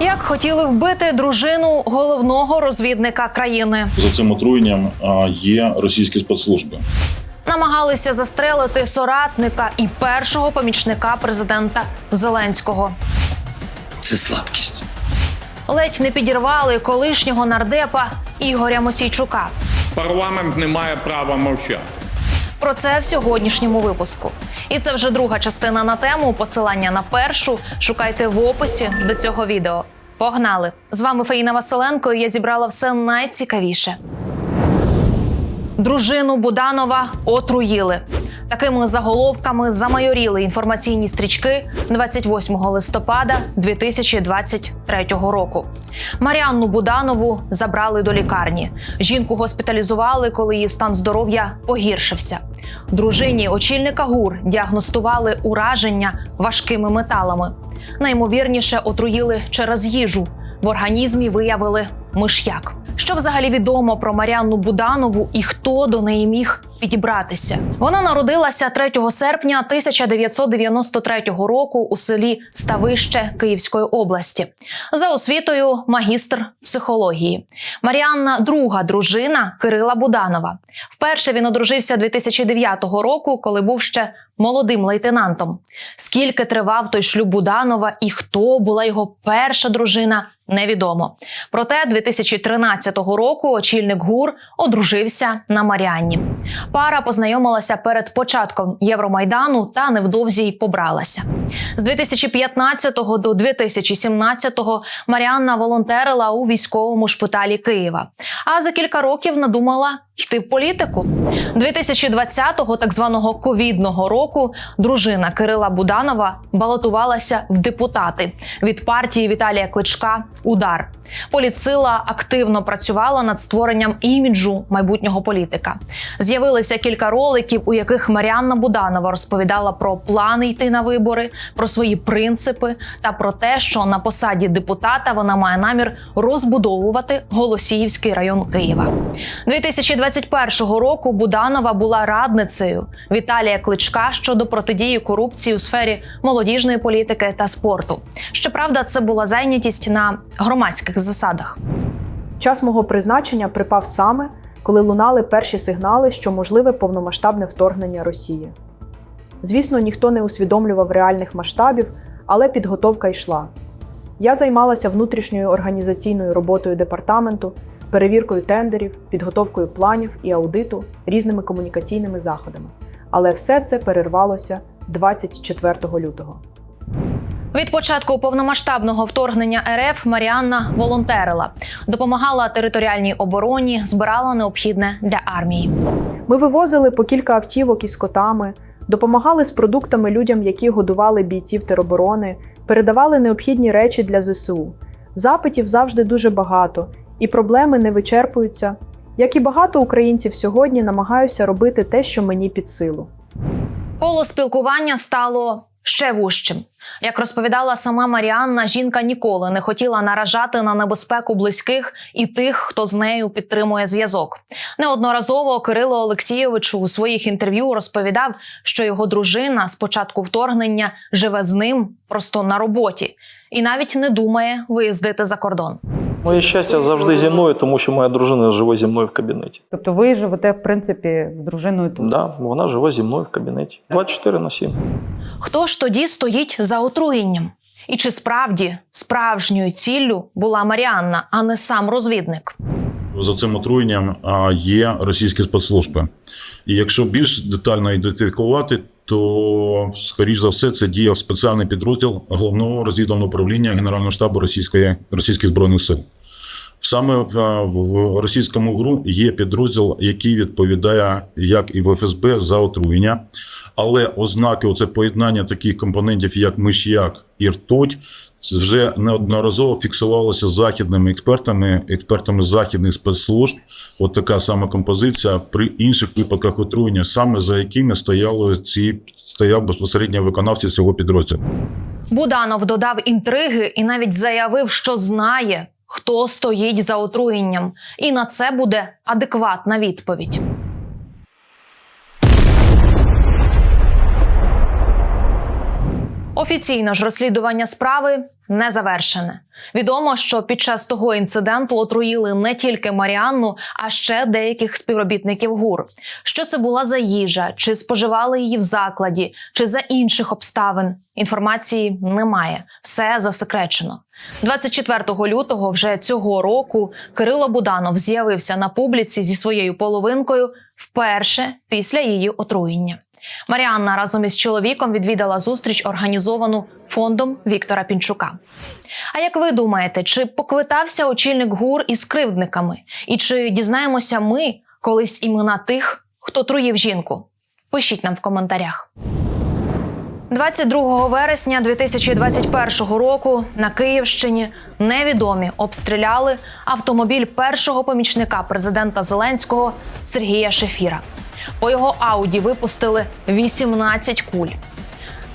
Як хотіли вбити дружину головного розвідника країни, За цим отруєнням а, є російські спецслужби. намагалися застрелити соратника і першого помічника президента Зеленського. Це слабкість. Ледь не підірвали колишнього нардепа Ігоря Мосійчука. Парламент не має права мовчати. Про це в сьогоднішньому випуску. І це вже друга частина на тему. Посилання на першу шукайте в описі до цього відео. Погнали! З вами Фаїна Василенко. Я зібрала все найцікавіше. Дружину Буданова отруїли. Такими заголовками замайоріли інформаційні стрічки 28 листопада 2023 року. Маріанну Буданову забрали до лікарні. Жінку госпіталізували, коли її стан здоров'я погіршився. Дружині очільника ГУР діагностували ураження важкими металами. Наймовірніше отруїли через їжу. В організмі виявили миш'як. Що взагалі відомо про Маріанну Буданову і хто до неї міг підібратися? Вона народилася 3 серпня 1993 року у селі Ставище Київської області. За освітою магістр психології. Маріанна друга дружина Кирила Буданова. Вперше він одружився 2009 року, коли був ще молодим лейтенантом. Скільки тривав той шлюб Буданова і хто була його перша дружина, невідомо. Проте 2013 року очільник ГУР одружився на Маріанні. Пара познайомилася перед початком Євромайдану та невдовзі й побралася. З 2015 до 2017 Маріанна волонтерила у військовому шпиталі Києва. А за кілька років надумала йти в політику. 2020-го, так званого ковідного року, дружина Кирила Буданова балотувалася в депутати від партії Віталія Кличка. Удар політсила активно працювала над створенням іміджу майбутнього політика. З'явилися кілька роликів, у яких Маріанна Буданова розповідала про плани йти на вибори, про свої принципи та про те, що на посаді депутата вона має намір розбудовувати Голосіївський район Києва. 2021 року Буданова була радницею Віталія Кличка щодо протидії корупції у сфері молодіжної політики та спорту. Щоправда, це була зайнятість на громадських засадах. Час мого призначення припав саме, коли лунали перші сигнали, що можливе повномасштабне вторгнення Росії. Звісно, ніхто не усвідомлював реальних масштабів, але підготовка йшла. Я займалася внутрішньою організаційною роботою департаменту, перевіркою тендерів, підготовкою планів і аудиту, різними комунікаційними заходами. Але все це перервалося 24 лютого. Від початку повномасштабного вторгнення РФ Маріанна волонтерила, допомагала територіальній обороні, збирала необхідне для армії. Ми вивозили по кілька автівок із котами, допомагали з продуктами людям, які годували бійців тероборони, передавали необхідні речі для ЗСУ. Запитів завжди дуже багато, і проблеми не вичерпуються. Як і багато українців сьогодні, намагаюся робити те, що мені під силу. Коло спілкування стало ще вужчим. Як розповідала сама Маріанна, жінка ніколи не хотіла наражати на небезпеку близьких і тих, хто з нею підтримує зв'язок. Неодноразово Кирило Олексійович у своїх інтерв'ю розповідав, що його дружина з початку вторгнення живе з ним просто на роботі і навіть не думає виїздити за кордон. Моє щастя завжди зі мною, тому що моя дружина живе зі мною в кабінеті. Тобто ви живете, в принципі, з дружиною тут. Да, вона живе зі мною в кабінеті. 24 на 7. Хто ж тоді стоїть за отруєнням? І чи справді справжньою ціллю була Маріанна, а не сам розвідник? За цим отруєнням є російські спецслужби. І якщо більш детально ідентифікувати, то скоріш за все це діяв спеціальний підрозділ головного розвідувального управління Генерального штабу Російської російських збройних сил. Саме в, в російському ГРУ є підрозділ, який відповідає, як і в ФСБ, за отруєння. Але ознаки оце поєднання таких компонентів, як миш'як і ртуть, вже неодноразово фіксувалося західними експертами, експертами західних спецслужб. От така сама композиція при інших випадках отруєння, саме за якими стояли ці стояв безпосередньо виконавці цього підрозділу. Буданов додав інтриги і навіть заявив, що знає, хто стоїть за отруєнням, і на це буде адекватна відповідь. Офіційно ж розслідування справи не завершене. Відомо, що під час того інциденту отруїли не тільки Маріанну, а ще деяких співробітників ГУР. Що це була за їжа, чи споживали її в закладі, чи за інших обставин. Інформації немає, все засекречено. 24 лютого вже цього року Кирило Буданов з'явився на публіці зі своєю половинкою вперше після її отруєння. Маріанна разом із чоловіком відвідала зустріч, організовану фондом Віктора Пінчука. А як ви думаєте, чи поквитався очільник ГУР із кривдниками? І чи дізнаємося ми колись імена тих, хто труїв жінку? Пишіть нам в коментарях. 22 вересня 2021 року на Київщині невідомі обстріляли автомобіль першого помічника президента Зеленського Сергія Шефіра. По його ауді випустили 18 куль.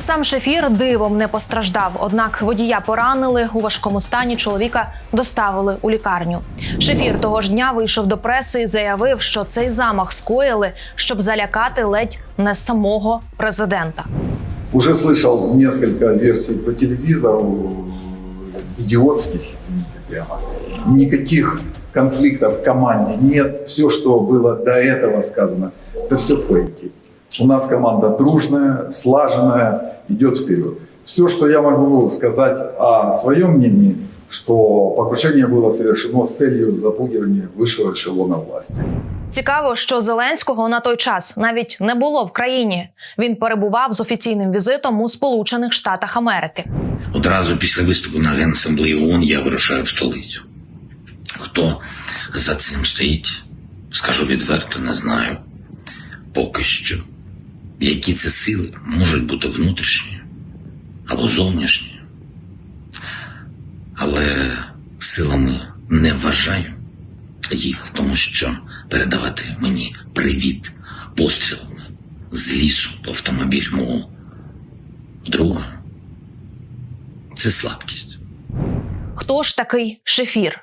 Сам шефір дивом не постраждав, однак водія поранили у важкому стані. Чоловіка доставили у лікарню. Шефір того ж дня вийшов до преси і заявив, що цей замах скоїли, щоб залякати ледь не самого президента. Уже слышал несколько версий по телевизору, идиотских, извините прямо. Никаких конфликтов в команде нет. Все, что было до этого сказано, это все фейки. У нас команда дружная, слаженная, идет вперед. Все, что я могу сказать о своем мнении, что покушение было совершено с целью запугивания высшего эшелона власти. Цікаво, що Зеленського на той час навіть не було в країні. Він перебував з офіційним візитом у Сполучених Штатах Америки. Одразу після виступу на Генасамблеї ООН я вирушаю в столицю. Хто за цим стоїть, скажу відверто, не знаю. Поки що. Які це сили можуть бути внутрішні або зовнішні. Але силами не вважаю їх, тому що передавати мені привіт пострілами з лісу по автомобіль мого друга це слабкість. Хто ж такий шефір?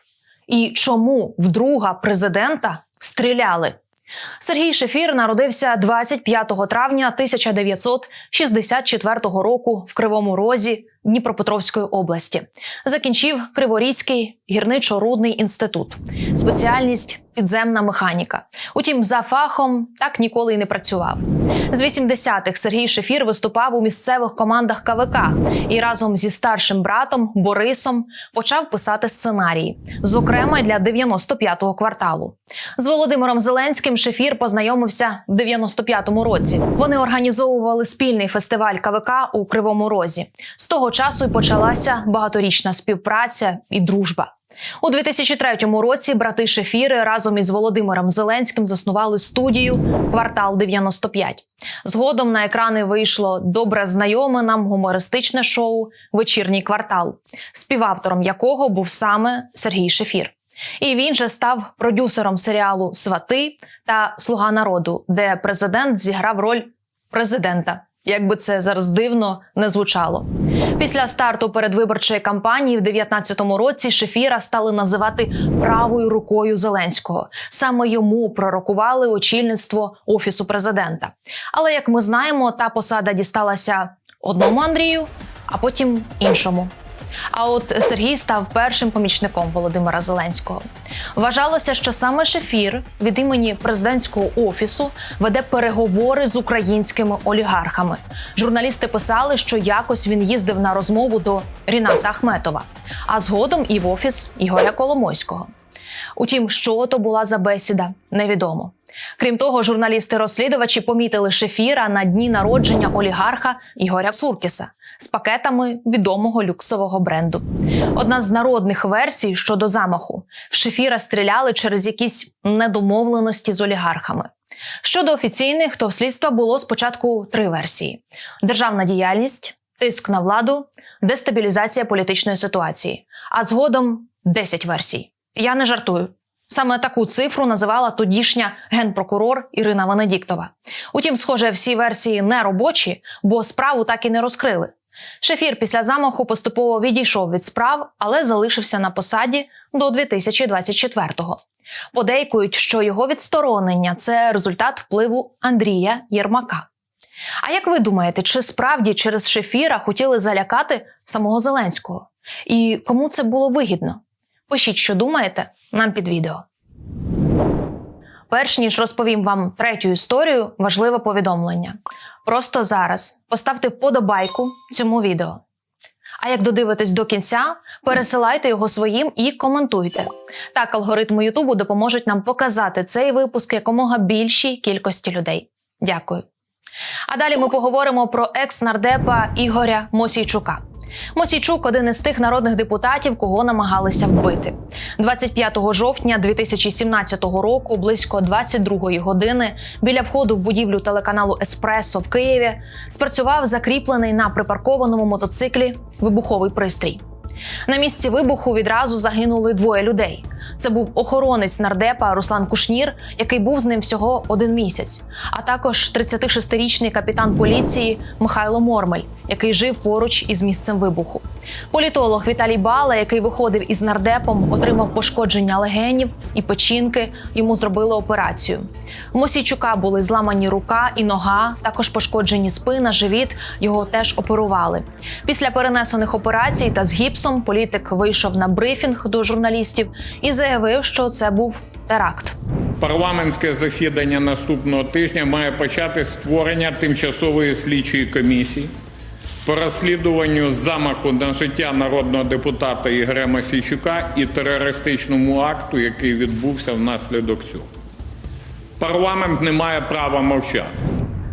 І чому в друга президента стріляли? Сергій Шефір народився 25 травня 1964 року в Кривому Розі Дніпропетровської області. Закінчив Криворізький гірничо-рудний інститут, спеціальність підземна механіка. Утім, за фахом так ніколи й не працював. З 80-х Сергій Шефір виступав у місцевих командах КВК і разом зі старшим братом Борисом почав писати сценарії, зокрема для 95-го кварталу. З Володимиром Зеленським Шефір познайомився в 95-му році. Вони організовували спільний фестиваль КВК у Кривому Розі. З того часу й почалася багаторічна співпраця і дружба. У 2003 році брати Шефіри разом із Володимиром Зеленським заснували студію Квартал 95. Згодом на екрани вийшло добре знайоме нам гумористичне шоу Вечірній квартал, співавтором якого був саме Сергій Шефір. І він же став продюсером серіалу Свати та Слуга народу, де президент зіграв роль президента. Як би це зараз дивно не звучало. Після старту передвиборчої кампанії в 2019 році Шефіра стали називати правою рукою Зеленського. Саме йому пророкували очільництво офісу президента. Але як ми знаємо, та посада дісталася одному Андрію, а потім іншому. А от Сергій став першим помічником Володимира Зеленського. Вважалося, що саме Шефір від імені президентського офісу веде переговори з українськими олігархами. Журналісти писали, що якось він їздив на розмову до Ріната Ахметова, а згодом і в офіс Ігоря Коломойського. Утім, що то була за бесіда, невідомо. Крім того, журналісти-розслідувачі помітили Шефіра на дні народження олігарха Ігоря Суркіса з пакетами відомого люксового бренду. Одна з народних версій щодо замаху в Шефіра стріляли через якісь недомовленості з олігархами. Щодо офіційних, то в слідства було спочатку три версії: державна діяльність, тиск на владу, дестабілізація політичної ситуації, а згодом 10 версій. Я не жартую. Саме таку цифру називала тодішня генпрокурор Ірина Венедіктова. Утім, схоже, всі версії не робочі, бо справу так і не розкрили. Шефір після замаху поступово відійшов від справ, але залишився на посаді до 2024-го. Подейкують, що його відсторонення це результат впливу Андрія Єрмака. А як ви думаєте, чи справді через Шефіра хотіли залякати самого Зеленського? І кому це було вигідно? Пишіть, що думаєте, нам під відео. Перш ніж розповім вам третю історію, важливе повідомлення. Просто зараз поставте вподобайку цьому відео. А як додивитесь до кінця, пересилайте його своїм і коментуйте. Так алгоритми Ютубу допоможуть нам показати цей випуск якомога більшій кількості людей. Дякую. А далі ми поговоримо про екс-нардепа Ігоря Мосійчука. Мосійчук один із тих народних депутатів, кого намагалися вбити. 25 жовтня 2017 року, близько 22 години, біля входу в будівлю телеканалу Еспресо в Києві спрацював закріплений на припаркованому мотоциклі вибуховий пристрій. На місці вибуху відразу загинули двоє людей. Це був охоронець нардепа Руслан Кушнір, який був з ним всього один місяць, а також 36-річний капітан поліції Михайло Мормель, який жив поруч із місцем вибуху. Політолог Віталій Бала, який виходив із нардепом, отримав пошкодження легенів і печінки. Йому зробили операцію. У Мосійчука були зламані рука і нога, також пошкоджені спина, живіт. Його теж оперували. Після перенесених операцій та з гіпсом політик вийшов на брифінг до журналістів і заявив, що це був теракт. Парламентське засідання наступного тижня має почати створення тимчасової слідчої комісії по розслідуванню замаху на життя народного депутата Ігоря Масійчука і терористичному акту, який відбувся внаслідок цього. Парламент не має права мовчати.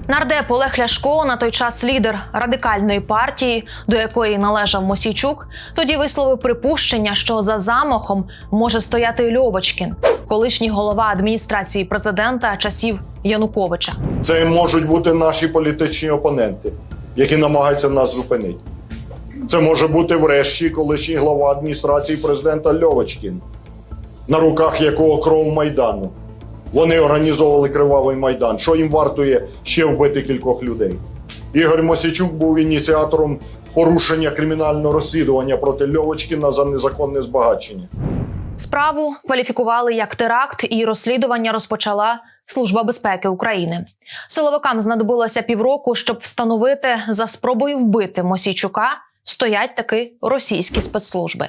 Нардеп Олег Ляшко, на той час лідер радикальної партії, до якої належав Мосійчук, тоді висловив припущення, що за замахом може стояти Льовочкін, колишній голова адміністрації президента часів Януковича. Це можуть бути наші політичні опоненти, які намагаються нас зупинити. Це може бути врешті колишній глава адміністрації президента Льовочкін, на руках якого кров Майдану. Вони організовували кривавий майдан. Що їм вартує ще вбити кількох людей? Ігор Мосійчук був ініціатором порушення кримінального розслідування проти Льовочкіна за незаконне збагачення. Справу кваліфікували як теракт, і розслідування розпочала Служба безпеки України. Силовикам знадобилося півроку, щоб встановити за спробою вбити Мосійчука. Стоять таки російські спецслужби.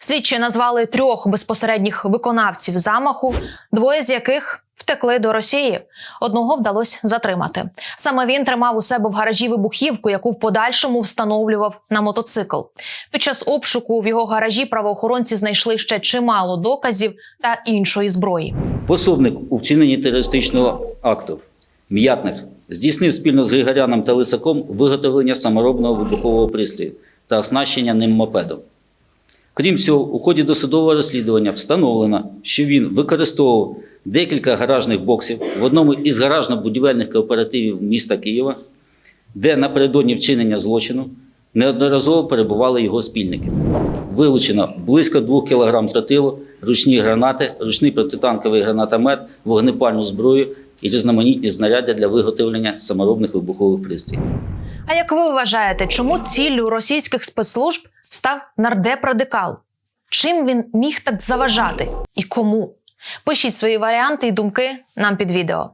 Слідчі назвали трьох безпосередніх виконавців замаху, двоє з яких втекли до Росії. Одного вдалося затримати. Саме він тримав у себе в гаражі вибухівку, яку в подальшому встановлював на мотоцикл. Під час обшуку в його гаражі правоохоронці знайшли ще чимало доказів та іншої зброї. Пособник у вчиненні терористичного акту М'ятних здійснив спільно з Григоряном та Лисаком виготовлення саморобного вибухового пристрою та оснащення ним мопедом. Крім цього, у ході досудового розслідування встановлено, що він використовував декілька гаражних боксів в одному із гаражно-будівельних кооперативів міста Києва, де напередодні вчинення злочину неодноразово перебували його спільники. Вилучено близько 2 кг тротилу, ручні гранати, ручний протитанковий гранатомет, вогнепальну зброю і різноманітні знаряддя для виготовлення саморобних вибухових пристроїв. А як ви вважаєте, чому ціллю російських спецслужб став нардеп-радикал? Чим він міг так заважати і кому? Пишіть свої варіанти і думки нам під відео.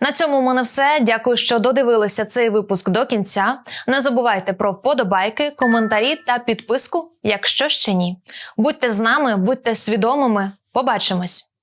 На цьому у мене все. Дякую, що додивилися цей випуск до кінця. Не забувайте про вподобайки, коментарі та підписку, якщо ще ні. Будьте з нами, будьте свідомими. Побачимось!